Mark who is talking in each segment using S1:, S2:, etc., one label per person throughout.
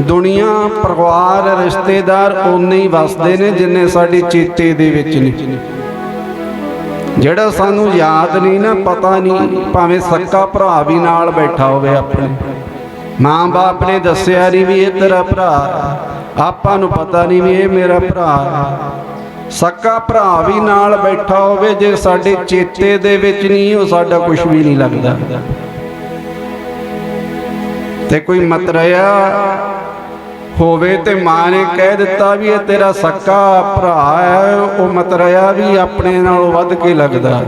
S1: ਦੁਨੀਆ, ਪਰਿਵਾਰ, ਰਿਸ਼ਤੇਦਾਰ ਉਨੇ ਹੀ ਵਸਦੇ ਨੇ ਜਿੰਨੇ ਸਾਡੇ ਚੇਤੇ ਦੇ ਵਿੱਚ ਨੇ। ਜਿਹੜਾ ਸਾਨੂੰ ਯਾਦ ਨਹੀਂ ਨਾ, ਪਤਾ ਨਹੀਂ, ਭਾਵੇਂ ਸੱਕਾ ਭਰਾ ਵੀ ਨਾਲ ਬੈਠਾ ਹੋਵੇ ਆਪਣੇ। ਮਾਂ ਬਾਪ ਨੇ ਦੱਸਿਆ ਨਹੀਂ ਵੀ ਇਹ ਤੇਰਾ ਭਰਾ। ਆਪਾਂ ਨੂੰ ਪਤਾ ਨਹੀਂ ਵੀ ਇਹ ਮੇਰਾ ਭਰਾ। ਸੱਕਾ ਭਰਾ ਵੀ ਨਾਲ ਬੈਠਾ ਹੋਵੇ, ਜੇ ਸਾਡੇ ਚੇਤੇ ਦੇ ਵਿੱਚ ਨਹੀਂ, ਉਹ ਸਾਡਾ ਕੁਝ ਵੀ ਨਹੀਂ ਲੱਗਦਾ। ਤੇ ਕੋਈ ਮਤਰਿਆ ਹੋਵੇ ਤੇ ਮਾਂ ਨੇ ਕਹਿ ਦਿੱਤਾ ਵੀ ਇਹ ਤੇਰਾ ਸੱਕਾ ਭਰਾ ਹੈ, ਉਹ ਮਤਰਿਆ ਵੀ ਆਪਣੇ ਨਾਲੋਂ ਵੱਧ ਕੇ ਲੱਗਦਾ।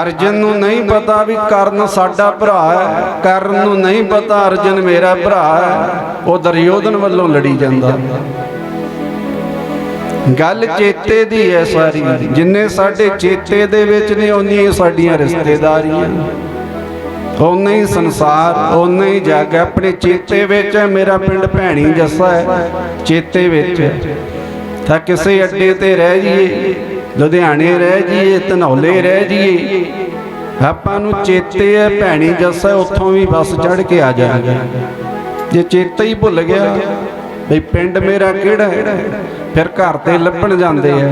S1: ਅਰਜਨ ਨੂੰ ਨਹੀਂ ਪਤਾ ਵੀ ਕਰਨ ਸਾਡਾ ਭਰਾ ਹੈ, ਕਰਨ ਨੂੰ ਨਹੀਂ ਪਤਾ ਅਰਜਨ ਮੇਰਾ ਭਰਾ ਹੈ, ਉਹ ਦਰਯੋਧਨ ਵੱਲੋਂ ਲੜੀ ਜਾਂਦਾ। ਗੱਲ ਚੇਤੇ ਦੀ ਹੈ ਸਾਰੀ, ਜਿੰਨੇ ਸਾਡੇ ਚੇਤੇ ਦੇ ਵਿੱਚ ਨੇ ਉਨੀਆਂ ਸਾਡੀਆਂ ਰਿਸ਼ਤੇਦਾਰੀਆਂ। ਉਨਾ ਹੀ ਸੰਸਾਰ ਉਨਾ ਹੀ ਜੱਗ ਆਪਣੇ ਚੇਤੇ ਵਿੱਚ ਮੇਰਾ ਪਿੰਡ ਭੈਣੀ ਜੱਸਾ ਹੈ। ਚੇਤੇ ਵਿੱਚ। ਤਾਂ ਕਿਸੇ ਅੱਡੇ ਤੇ ਰਹਿ ਜਾਈਏ, ਲੁਧਿਆਣੇ ਰਹਿ ਜਾਈਏ, ਧਨੌਲੇ ਰਹਿ ਜਾਈਏ। ਆਪਾਂ ਨੂੰ ਚੇਤੇ ਹੈ, ਭੈਣੀ ਜੱਸਾ ਉੱਥੋਂ ਵੀ ਬੱਸ ਚੜ ਕੇ ਆ ਜਾਾਂਗੇ ਜੇ ਚੇਤਾ ਹੀ ਭੁੱਲ ਗਿਆ, ਬਈ ਪਿੰਡ ਮੇਰਾ ਕਿਹੜਾ ਹੈ? ਫਿਰ ਘਰ ਤੇ ਲੱਭਣ ਜਾਂਦੇ ਆ।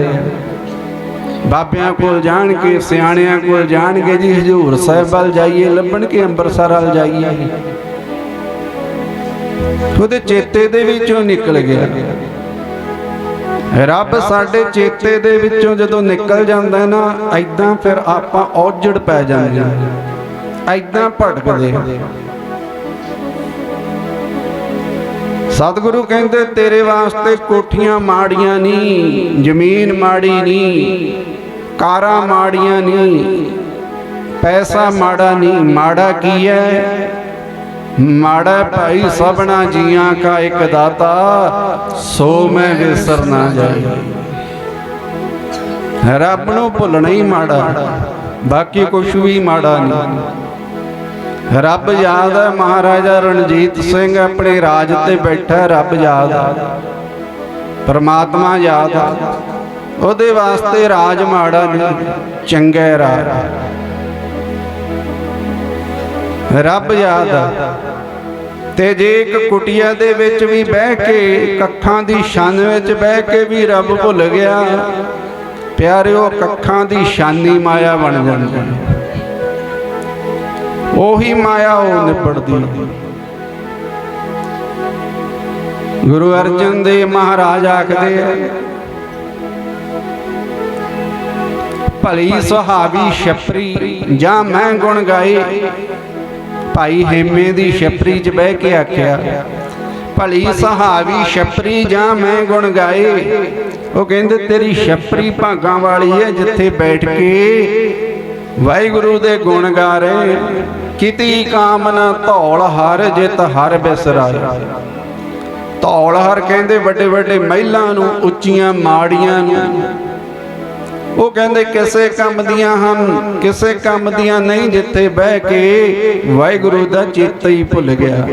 S1: ਬਾਬਿਆਂ ਕੋਲ ਜਾਣਗੇ ਸਿਆਣਿਆਂ ਕੋਲ ਜਾਣਗੇ ਜੀ, ਹਜੂਰ ਸਾਹਿਬ ਵੱਲ ਜਾਈਏ, ਲੱਭਣ ਕੇ ਅੰਮ੍ਰਿਤਸਰ ਵੱਲ ਜਾਈਏ। ਉਹਦੇ ਚੇਤੇ ਦੇ ਵਿੱਚੋਂ ਨਿਕਲ ਗਿਆ। ਰੱਬ ਸਾਡੇ ਚੇਤੇ ਦੇ ਵਿੱਚੋਂ ਜਦੋਂ ਨਿਕਲ ਜਾਂਦਾ ਨਾ ਐਦਾਂ ਫਿਰ ਆਪਾਂ ਔਜੜ ਪੈ ਜਾਂਦੇ ਹਾਂ। ਐਦਾਂ ਭਟਕਦੇ ਸਤਿਗੁਰੂ ਕਹਿੰਦੇ, ਤੇਰੇ ਵਾਸਤੇ ਕੋਠੀਆਂ ਮਾੜੀਆਂ ਨਹੀਂ ਜ਼ਮੀਨ ਮਾੜੀ ਨਹੀਂ ਕਾਰਾਂ ਮਾੜੀਆਂ ਨਹੀਂ ਪੈਸਾ ਮਾੜਾ ਨਹੀਂ ਮਾੜਾ ਕੀ ਹੈ ਮਾੜਾ ਭਾਈ ਸਭਨਾ ਜੀਆਂ ਕਾ ਇੱਕ ਦਾਤਾ, ਸੋ ਮੈਂ ਵਿਸਰ ਨਾ ਜਾਈ ਰੱਬ ਨੂੰ ਭੁੱਲਣਾ ਹੀ ਮਾੜਾ, ਬਾਕੀ ਕੁਝ ਵੀ ਮਾੜਾ ਨਹੀਂ ਰੱਬ ਯਾਦ ਹੈ ਮਹਾਰਾਜਾ ਰਣਜੀਤ ਸਿੰਘ ਆਪਣੇ ਰਾਜ ਤੇ ਬੈਠਾ ਰੱਬ ਯਾਦ ਹੈ। ਪਰਮਾਤਮਾ ਯਾਦ ਹੈ। ਉਹਦੇ ਵਾਸਤੇ ਰਾਜ ਮਾੜਾ ਨਹੀਂ, ਚੰਗਾ ਰਾਜ। ਰੱਬ ਯਾਦ ਹੈ। ਤੇ ਜੇ ਇੱਕ ਕੁਟੀਆ ਦੇ ਵਿੱਚ ਵੀ ਬਹਿ ਕੇ ਕੱਖਾਂ ਦੀ ਛਾਨ ਵਿੱਚ ਬਹਿ ਕੇ ਵੀ ਰੱਬ ਭੁੱਲ ਗਿਆ, ਪਿਆਰਿਓ, ਕੱਖਾਂ ਦੀ ਛਾਨੀ ਮਾਇਆ ਬਣ ਜਾਂਦੀ। ਉਹੀ ਮਾਇਆ ਉਹ ਨਿਬੜਦੀ ਗੁਰੂ ਅਰਜਨ ਦੇਵ ਮਹਾਰਾਜ ਆਖਦੇ ਆ ਭਲੀ ਸੁਹਾਵੀ ਛਪਰੀ ਜਾਂ ਮੈਂ ਗੁਣ ਗਾਏ। ਭਾਈ ਹੇਮੇ ਦੀ ਛਪਰੀ 'ਚ ਬਹਿ ਕੇ ਆਖਿਆ ਭਲੀ ਸੁਹਾਵੀ ਛਪਰੀ ਜਾਂ ਮੈਂ ਗੁਣ ਗਾਏ। ਉਹ ਕਹਿੰਦੇ ਤੇਰੀ ਛਪਰੀ ਭਾਗਾਂ ਵਾਲੀ ਹੈ ਜਿੱਥੇ ਬੈਠ ਕੇ ਵਾਹਿਗੁਰੂ ਦੇ ਗੁਣ ਗਾਰੇ ਰਹੇ ਕਾਮਨਾ ਧੌਲ ਹਰ ਜਿਤ ਹਰ ਬਿਸਰਾਏ। ਧੌਲ ਹਰ ਕਹਿੰਦੇ ਵੱਡੇ ਵੱਡੇ ਮਹਿਲਾਂ ਨੂੰ, ਉੱਚੀਆਂ ਮਾੜੀਆਂ ਨੂੰ। ਉਹ ਕਹਿੰਦੇ ਕਿਸੇ ਕੰਮ ਦੀਆਂ ਹਨ, ਕਿਸੇ ਕੰਮ ਦੀਆਂ ਨਹੀਂ ਜਿੱਥੇ ਬਹਿ ਕੇ ਵਾਹਿਗੁਰੂ ਦਾ ਚੇਤਾ ਹੀ ਭੁੱਲ ਗਿਆ।